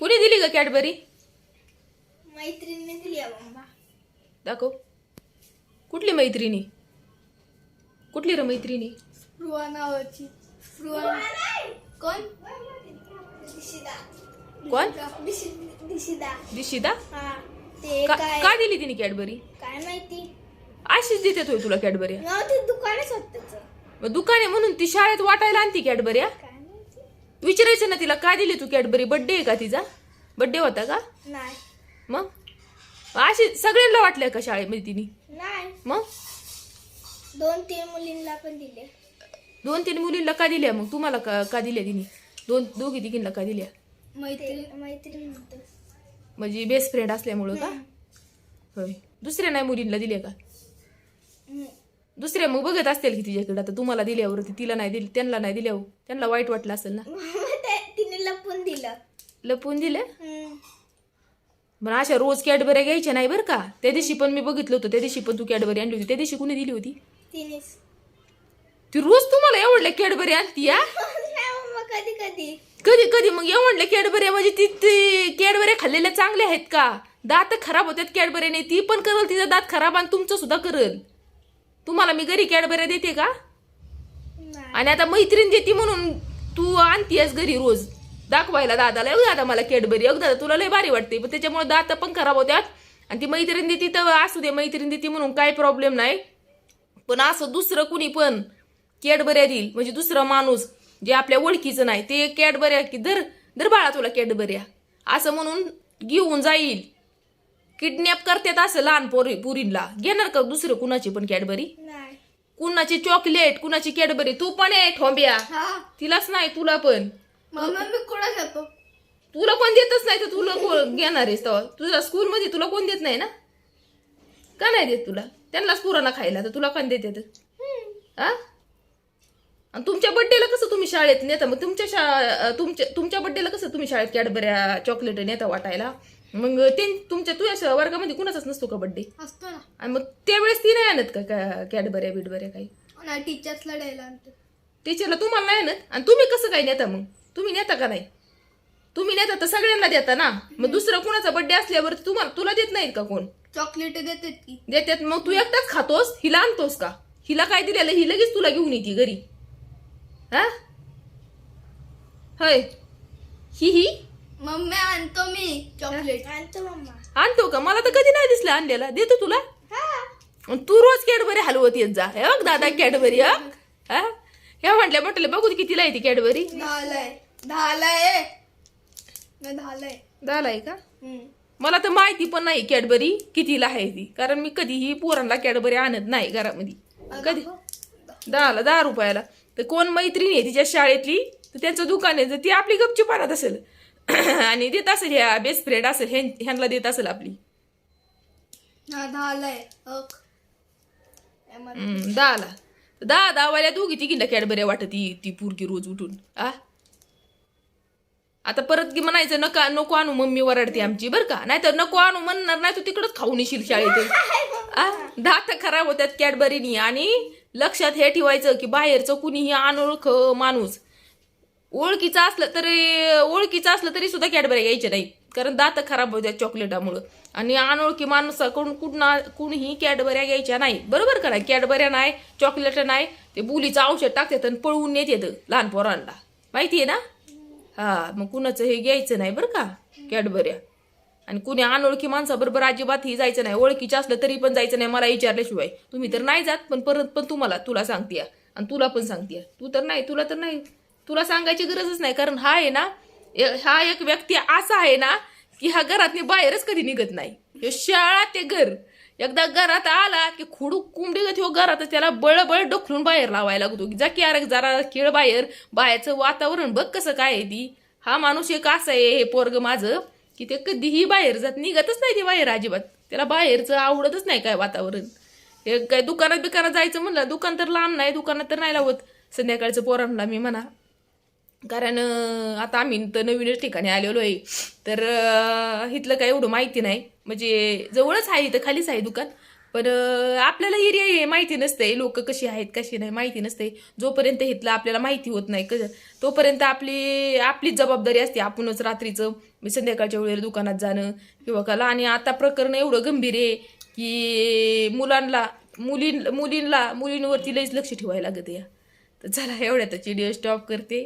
कोणी दिली का कॅडबरी? मैत्रिणीने दिली आहे मम्मा दाखव. कुठली मैत्रिणी? कुठली र मैत्रिणी? स्पृहा नावाची. स्पृहा. कोण? दिशिदा. कोण? दिशी- दिशिदा. दिशिदा? हा. ते का काय? का दिली तिने कॅडबरी? काय माहिती? अशीच देते होय तुला कॅडबरी. नाव ते दुकानच होत त्याचं मग दुकान आहे म्हणून ती शाळेत वाटायला आणती कॅडबरी हा? काय विचारायचं ना तिला का दिली तू कॅडबरी? बड्डे आहे का तिचा? बड्डे होता का? नाही. मग? अशी सगळ्यांना वाटलंय का शाळेमध्ये तिने? नाही. मग? दोन तीन मुलींना पण दिले. दोन तीन मुलींना का दिल्या? मग तुम्हाला का का दिल्या तिने? दोन दोघी तिघींना का दिल्या? मैत्रीण होतं. म्हणजे बेस्ट फ्रेंड असल्यामुळं का? होय. दुसऱ्या नाही मुलींना दिल्या का. दुसऱ्या मग बघत असतील की तिच्याकडे. आता तुम्हाला दिल्यावरती तिला नाही दिली त्यांना नाही दिल्यावर. त्यांना वाईट वाटलं असेल ना. मग ते तिने लपून दिलं. लपवून दिल्या हम्म. पण अशा रोज कॅडबऱ्या घ्यायच्या नाही बरं का? त्या दिवशी पण मी बघितलं होतं त्या दिवशी पण तू कॅडबरी आणली होती. त्या दिवशी कुणी दिली होती? तिनेच. ती रोज तुम्हाला एवढल्या कॅडबरी आणती या नाही मम्मा कधी कधी. कधी कधी? मग एवढल्या कॅडबऱ्या म्हणजे ती ती कॅडबऱ्या खाल्लेल्या चांगल्या आहेत का? दात खराब होतात कॅडबऱ्याने. ती पण करल तिचा दात खराब आणि तुमचं सुद्धा करल. तुम्हाला मी घरी कॅडबऱ्या देते का? आणि आता मैत्रीण देते म्हणून तू आणतीयस घरी रोज. दाखवायला दादाला अग दादा मला कॅडबरी अग दादा तुला लय भारी वाटते पण त्याच्यामुळे दात पण खराब होत्यात. आणि ती मैत्रीण देते तर असू दे मैत्रीण देते म्हणून काही प्रॉब्लेम नाही. पण असं दुसरं कुणी पण कॅडबऱ्या देईल म्हणजे दुसरा माणूस जे आपल्या ओळखीचं नाही ते कॅडबऱ्या की धर धर बाळा तुला कॅडबऱ्या. असं म्हणून घेऊन जाईल. किडनॅप करतात असं लहान पोरी पुरींला. घेणार का दुसरं कुणाची पण कॅडबरी? नाही. कुणाची चॉकलेट कुणाची कॅडबरी? तू पण आहे ठोंब्या हा. तिलाच नाही तुला पण. मम्मा मी कुठं जातो तुला कोण देतच नाही तर तुला कोण घेणार आहेस तेव्हा तुझ्या स्कूलमध्ये तुला कोण देत नाही ना? का नाही देत तुला? त्यांनाच पुराणा खायला तर तुला कोण देते हा आणि तुमच्या बड्डेला कसं तुम्ही शाळेत नेता? मग तुमच्या शा तुमच्या तुमच्या बड्डेला कसं तुम्ही शाळेत कॅडबऱ्या चॉकलेट नेता वाटायला? मग ते तुमच्या तुझ्या वर्गामध्ये कुणाचाच नसतो का बड्डे असतो ना. आणि मग त्यावेळेस ती नाही आणत का कॅडबऱ्या बिडबऱ्या काही? नाही टीचर्सला द्यायला आणतो. टीचरला तुम्हाला नाही आणत? आणि तुम्ही कसं काय नेता मग? तुम्ही नेता का नाही? तुम्ही नेता तर सगळ्यांना देता ना? मग दुसरा कुणाचा बड्डे असल्यावर तुम्हाला तुला देत नाहीत का कोण? चॉकलेट देतात की. देतात. मग तू एकटाच खातोस हिला आणतोस का? हिला काय दिलेलं? ही लगेच तुला घेऊन येते घरी. होय. ही ही? मम्मी आणतो मी चॉकलेट. आणतो मम्मा. आणतो का? मला तर कधी नाही दिसलं आणलेला. देतो तुला. हा. तू रोज कॅडबरी हलवत येत जा. हे बघ दादा कॅडबरी हा. हा? ह्या म्हटल्या म्हटलं बघू दे कितीला आहे ती कॅडबरी. दहालाय दहालाय नाही दहालाय झालाय का? हम्म. मला तर माहिती पण नाही कॅडबरी कितीला आहे ती. कारण मी कधीही पोरांना कॅडबरी आणत नाही घरामध्ये. कधी? दहाला दहा रुपयाला. तर कोण मैत्रिणी आहे तिच्या शाळेतली तर त्यांचं दुकान आहे तर ती आपली गपची पाण्यात असेल आणि देत असेल ह्या बेस्ट फ्रेंड असेल ह्यां- ह्यांना देत असेल आपली. दहाला दहा दहावाल्या दोघी तिघींना कॅडबऱ्या वाटत ती ती पुरगी रोज उठून. आ? आता परत की म्हणायचं नका नको आणू मम्मी वरडते आमची बरं का? नाहीतर नको आणू म्हणणार नाही तू तिकडच खाऊन येशील शाळेत आ? दात खराब होत्यात कॅडबरीनी. आणि लक्षात हे ठेवायचं की बाहेरचं कुणीही अनोळख माणूस ओळखीचा असलं तरी ओळखीचं असलं तरी सुद्धा कॅडबरी घ्यायचे नाही. कारण दात खराब होत्या चॉकलेटामुळं. आणि अनोळखी माणसाकडून कुठना कुणीही कॅडबऱ्या घ्यायच्या नाही. बरोबर का नाही? कॅडबऱ्या नाही चॉकलेट नाही ते बुलीचं औषध टाकतात आणि पळवून नेत येतं लहान पोरांना. माहिती आहे ना? हा मग कुणाचं हे घ्यायचं नाही बरं का? कॅडबऱ्या. आणि कुणी अनोळखी माणसाबरोबर अजिबात ही जायचं नाही. ओळखीचे असलं तरी पण जायचं नाही. मला विचारल्याशिवाय. तुम्ही तर नाही जात पण परत पण तुम्हाला तुला सांगते आणि तुला पण सांगते तू तर नाही तुला तर नाही. तुला सांगायची गरजच नाही. कारण हा आहे ना हा एक व्यक्ती असा आहे ना की हा घरातनी बाहेरच कधी निघत नाही. शाळा ते घर. एकदा घरात आला की खुडू कुंबडी गत हो घरात त्याला बळबळ डोखलून बाहेर लावायला लागतो. जा की अरे जरा खेळ बाहेर. बाहेरचं वातावरण बघ कसं काय आहे ती. हा माणूस एक असा आहे हे पोरग माझं. की ते कधीही बाहेर जात निघतच नाही ते बाहेर अजिबात. त्याला बाहेरचं आवडतच नाही काय वातावरण. हे काय दुकानात बिकानात जायचं म्हणलं दुकान तर लांब नाही दुकानात तर नाही लावत. संध्याकाळचं पोरांना मी म्हणा. कारण आता आम्ही तर नवीनच ठिकाणी आलेलो आहे. तर इथलं काय एवढं माहिती नाही. म्हणजे जवळच आहे इथं खालीच आहे दुकान. पण आपल्याला एरिया हे माहिती नसते लोक कशी आहेत कशी नाही माहिती नसते जोपर्यंत इथलं आपल्याला माहिती होत नाही क तोपर्यंत आपली आपलीच जबाबदारी असते. आपणच रात्रीचं संध्याकाळच्या वेळेला दुकानात जाणं किंवा का आणि आता प्रकरण एवढं गंभीर आहे की मुलांना मुलीं मुलींना मुलींवरती लईच लक्ष ठेवायला लागत या तर चला एवढ्यातच व्हिडिओ स्टॉप करते.